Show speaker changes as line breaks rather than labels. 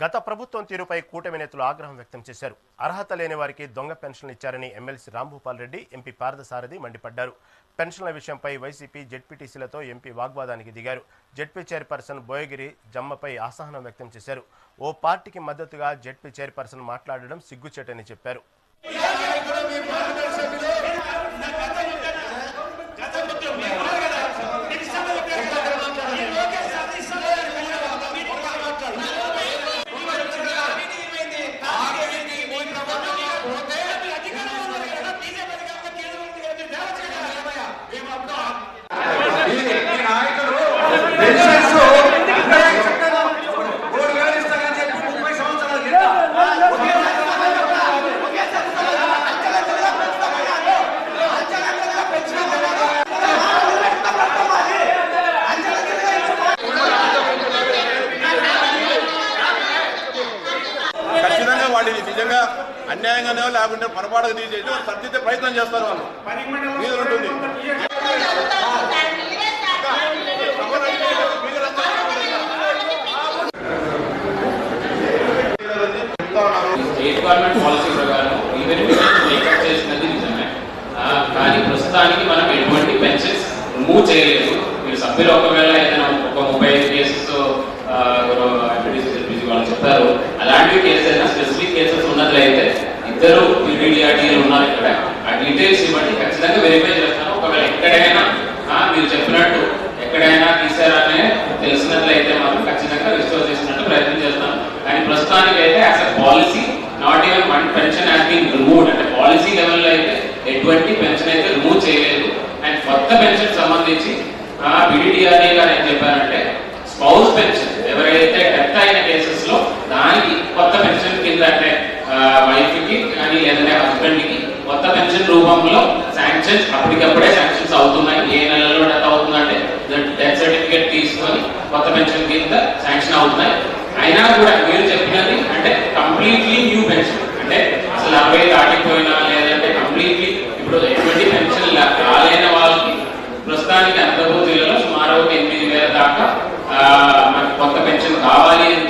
గత ప్రభుత్వం తీరుపై కూటమి నేతలు ఆగ్రహం వ్యక్తం చేశారు. అర్హత లేని వారికి దొంగ పెన్షన్లు ఇచ్చారని ఎమ్మెల్సీ రాంభూపాల్ రెడ్డి ఎంపీ పార్థసారథి మండిపడ్డారు. పెన్షన్ల విషయంపై వైసీపీ జెడ్పీటీసీలతో ఎంపీ వాగ్వాదానికి దిగారు. జెడ్పీ చైర్పర్సన్ బోయగిరి జమ్మపై అసహనం వ్యక్తం చేశారు. ఓ పార్టీకి మద్దతుగా జెడ్పీ చైర్పర్సన్ మాట్లాడడం సిగ్గుచేటని చెప్పారు.
వాడిని నిజంగా అన్యాయంగానే లేకుంటే పొరపాటుగా తీసేసి వాళ్ళు సర్దిద్దే ప్రయత్నం చేస్తారు వాళ్ళు. మీద ఉంటుంది.
స్టేట్ గవర్నమెంట్ పాలసీ ప్రకారం మేకప్ చేసినది నిజమే. కానీ ప్రస్తుతానికి మనం ఎటువంటి బెంచెస్ రిమూవ్ చేయలేదు. మీరు సభ్యులు ఒకవేళ ఏదైనా ఒక ముప్పై ఐదు కేసెస్ వాళ్ళు చెప్పారు అలాంటి కేసు అయినా స్పెసిఫిక్ అయితే ఇద్దరు పీడీఆర్డీలు ఉన్నారు ఇక్కడ. ఆ డీటెయిల్స్ ఇవ్వండి. ఖచ్చితంగా వెరిఫై చేస్తాను. ఒకవేళ ఎక్కడైనా మీరు చెప్పినట్టు ఎక్కడైనా తీసారనే తెలిసినట్లయితే మాత్రం ఖచ్చితంగా రిస్టోర్ చేసినట్టు ప్రయత్నం చేస్తాను. కానీ ప్రస్తుతానికి అయితే as a policy not even one pension has been removed అంటే పాలసీ లెవెల్లో అయితే ఎటువంటి పెన్షన్ అయితే రిమూవ్ చేయలేదు. అండ్ కొత్త పెన్షన్ సంబంధించి బిడిడిఆర్ఏ గారు ఏం చెప్పారంటే స్పౌస్ పెన్షన్ ఎవరైతే డెత్ అయిన కేసెస్లో దానికి కొత్త పెన్షన్ కింద అంటే వైఫ్కి కానీ లేదంటే హస్బెండ్కి కొత్త పెన్షన్ రూపంలో శాంక్షన్స్ అప్పటికప్పుడే శాంక్షన్స్ అవుతున్నాయి. ఏ నెలలో డెత్ అవుతుందంటే డెత్ సర్టిఫికేట్ తీసుకొని కొత్త పెన్షన్ కింద శాంక్షన్ అవుతున్నాయి. అయినా కూడా మీరు చెప్పినది అంటే కంప్లీట్లీ న్యూ పెన్షన్ అంటే అసలు అరవై దాటిపోయినా లేదంటే కంప్లీట్లీ ఇప్పుడు ఎటువంటి పెన్షన్ రాలేని వాళ్ళకి ప్రస్తుతానికి అనంతపూర్ జిల్లాలో సుమారు ఒక ఎనిమిది వేల దాకా మనకు మనకి కొత్త పెన్షన్ కావాలి అని